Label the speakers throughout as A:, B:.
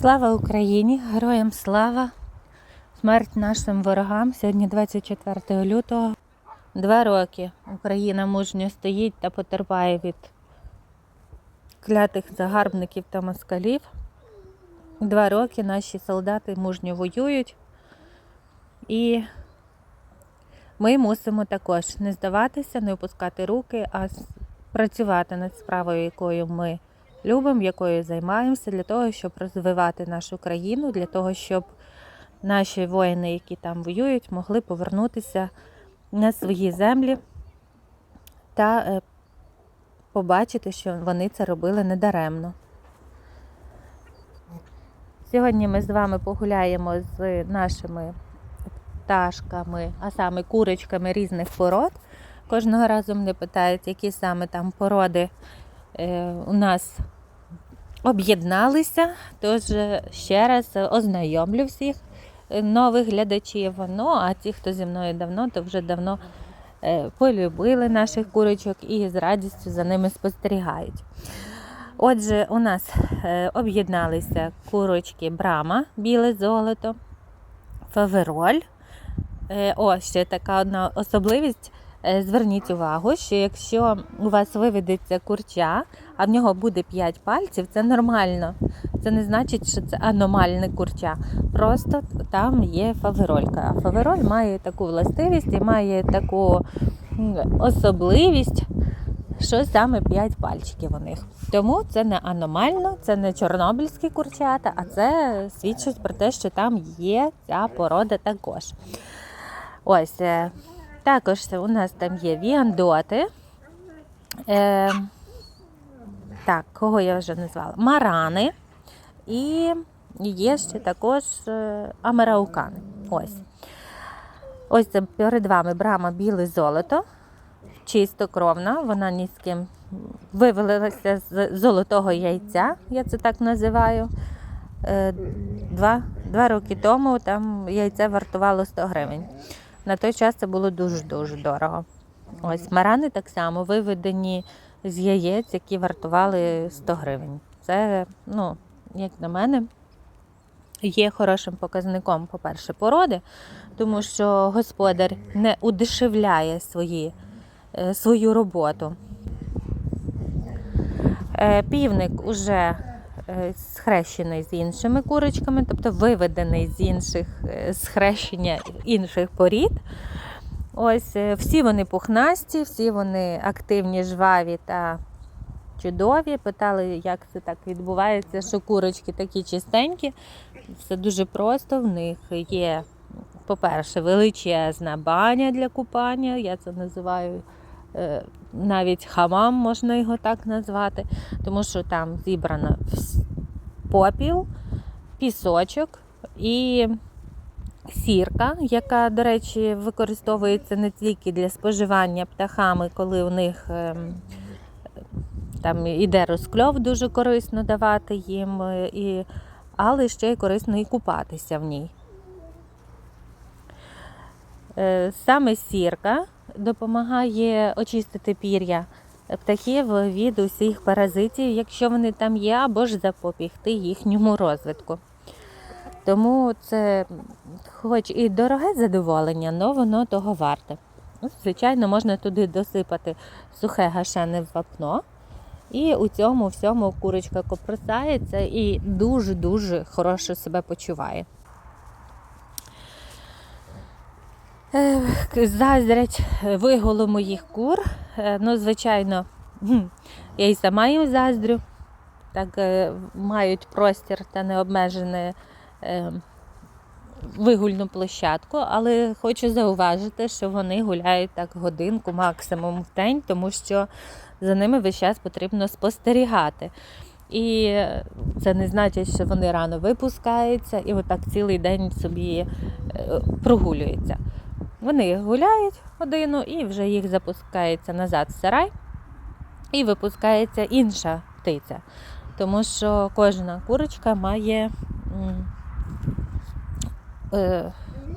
A: Слава Україні! Героям слава! Смерть нашим ворогам. Сьогодні 24 лютого. Два роки Україна мужньо стоїть та потерпає від клятих загарбників та москалів. Два роки наші солдати мужньо воюють. І ми мусимо також не здаватися, не опускати руки, а працювати над справою, якою ми любимо, якою займаємося, для того, щоб розвивати нашу країну, для того, щоб наші воїни, які там воюють, могли повернутися на свої землі та е, побачити, що вони це робили недаремно. Сьогодні ми з вами погуляємо з нашими пташками, а саме курочками різних пород. Кожного разу мене питають, які саме там породи е, у нас об'єдналися. Тож е, ще раз ознайомлю всіх е, нових глядачів. Ну, а ті, хто зі мною давно, то вже давно е, полюбили наших курочок і з радістю за ними спостерігають. Отже, у нас е, об'єдналися курочки Брама, біле золото, фавероль. Е, О, ще така одна особливість. Е, Зверніть увагу, що якщо у вас виведеться курча, а в нього буде 5 пальців, це нормально. Це не значить, що це аномальне курча. Просто там є фаверолька. А фавероль має таку властивість і має таку особливість, що саме 5 пальчиків у них. Тому це не аномально, це не чорнобильські курчата, а це свідчить про те, що там є ця порода також. Ось. Також у нас там є віандоти. Е, так, кого я вже назвала? Марани. І є ще також е, амераукани. Ось. Ось це перед вами брама біле золото. Чистокровна, вона ні з ким вивелилася з золотого яйця, я це так називаю. Е, Два, два роки тому там яйце вартувало 100 гривень. На той час це було дуже-дуже дорого. Ось марани так само виведені з яєць, які вартували 100 гривень. Це, ну, як на мене, є хорошим показником, по-перше, породи, тому що господар не удешевляє свої, е, свою роботу. Е, Півник уже схрещений з іншими курочками, тобто виведений з інших е, схрещення інших порід. Ось е, всі вони пухнасті, всі вони активні, жваві та чудові. Питали, як це так відбувається, що курочки такі чистенькі. Все дуже просто. В них є, по-перше, величезна баня для купання. Я це називаю е, навіть хамам, можна його так назвати, тому що там зібрано попіл, пісочок і сірка, яка, до речі, використовується не тільки для споживання птахами, коли у них ем, там іде розкльов, дуже корисно давати їм, е, і, але ще й корисно і купатися в ній. Е, Саме сірка допомагає очистити пір'я птахів від усіх паразитів, якщо вони там є, або ж запобігти їхньому розвитку. Тому це хоч і дороге задоволення, але воно того варте. Ну, Звичайно, можна туди досипати сухе гашене вапно. І у цьому всьому курочка копросається і дуже-дуже хорошо себе почуває. Заздрять виголу моїх кур. Е, Ну, звичайно, я і сама їм заздрю. Так е, мають простір та необмежене е, вигульну площадку, але хочу зауважити, що вони гуляють так годинку максимум в день, тому що за ними весь час потрібно спостерігати. І е, це не значить, що вони рано випускаються і отак цілий день собі е, прогулюються. Вони гуляють годину і вже їх запускається назад в сарай, і випускається інша птиця. Тому що кожна курочка має, е,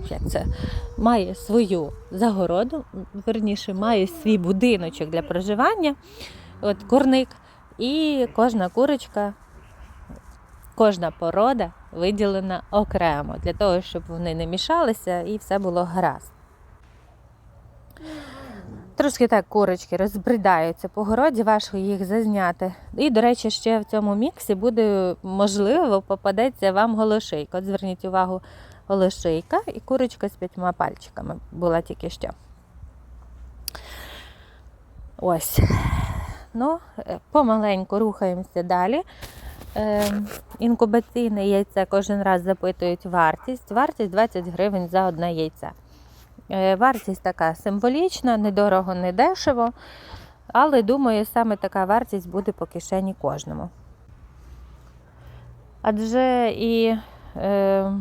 A: як це, має свою загороду, верніше, має свій будиночок для проживання, от курник, і кожна курочка кожна порода виділена окремо, для того, щоб вони не мішалися і все було гаразд. Трошки так курочки розбридаються по городі, важко їх зазняти. І, до речі, ще в цьому міксі буде, можливо, попадеться вам голошийка. От зверніть увагу, голошийка і курочка з п'ятьма пальчиками була тільки що. Ось. Ну, е, помаленьку рухаємося далі. Е, інкубаційне яйце кожен раз запитують вартість. Вартість 20 гривень за одне яйце. Е, Вартість така символічна, недорого, не дешево. Але думаю, саме така вартість буде по кишені кожному. Адже і е,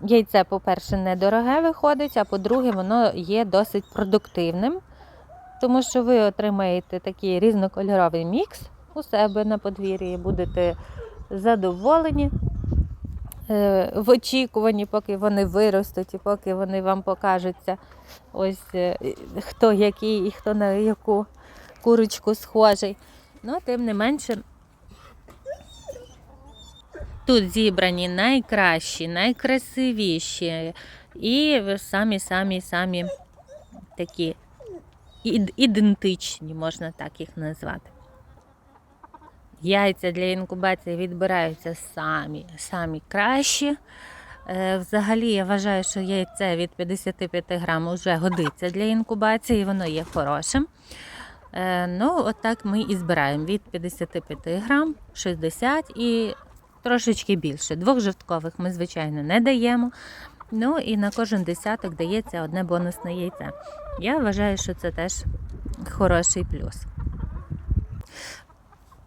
A: яйце, по-перше, недороге виходить, а по-друге, воно є досить продуктивним, тому що ви отримаєте такий різнокольоровий мікс у себе на подвір'ї, будете задоволені в очікуванні, поки вони виростуть і поки вони вам покажуться, ось е, хто який і хто на яку курочку схожий. Ну, тим не менше, тут зібрані найкращі, найкрасивіші і самі-самі-самі такі ідентичні, можна так їх назвати. Яйця для інкубації відбираються самі, самі кращі. Е, Взагалі, я вважаю, що яйце від 55 грам вже годиться для інкубації, воно є хорошим. Е, Ну, отак ми і збираємо від 55 грам, 60 і трошечки більше. Двох жовткових ми, звичайно, не даємо. Ну і на кожен десяток дається одне бонусне яйце. Я вважаю, що це теж хороший плюс.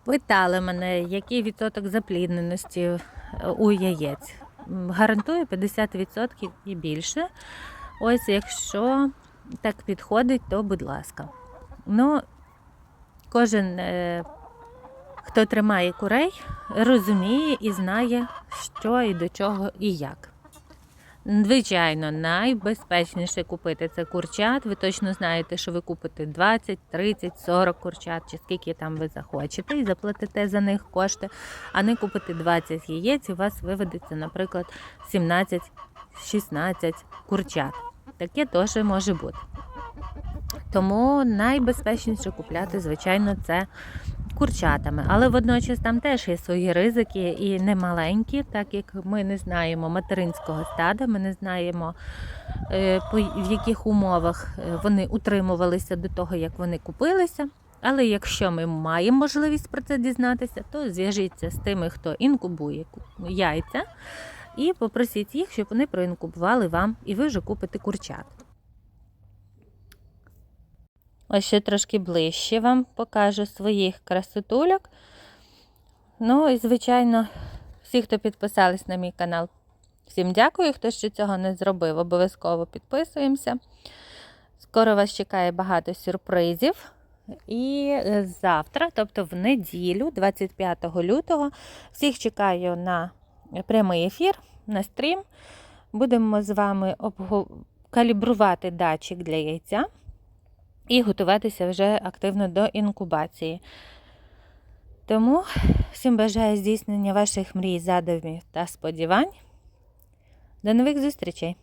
A: Питали мене, який відсоток заплідненості е, у яєць. Гарантую 50% і більше. Ось якщо так підходить, то будь ласка. Ну, кожен, е, хто тримає курей, розуміє і знає, що і до чого і як. Звичайно, найбезпечніше купити це курчат. Ви точно знаєте, що ви купите 20, 30, 40 курчат, чи скільки там ви захочете, і заплатите за них кошти, а не купити 20 яєць, і у вас виведеться, наприклад, 17-16 курчат. Таке теж може бути. Тому найбезпечніше купляти, звичайно, це курчатами. Але водночас там теж є свої ризики і немаленькі, так як ми не знаємо материнського стада, ми не знаємо, е, в яких умовах е, вони утримувалися до того, як вони купилися. Але якщо ми маємо можливість про це дізнатися, то зв'яжіться з тими, хто інкубує яйця, і попросіть їх, щоб вони проінкубували вам, і ви вже купите курчат. Ось ще трошки ближче вам покажу своїх красотульок. Ну і, звичайно, всі, хто підписались на мій канал, всім дякую. Хто ще цього не зробив, обов'язково підписуємося. Скоро вас чекає багато сюрпризів. І завтра, тобто в неділю, 25 лютого, всіх чекаю на прямий ефір, на стрім. Будемо з вами калібрувати датчик для яйця і готуватися вже активно до інкубації. Тому всім бажаю здійснення ваших мрій, задумів та сподівань. До нових зустрічей!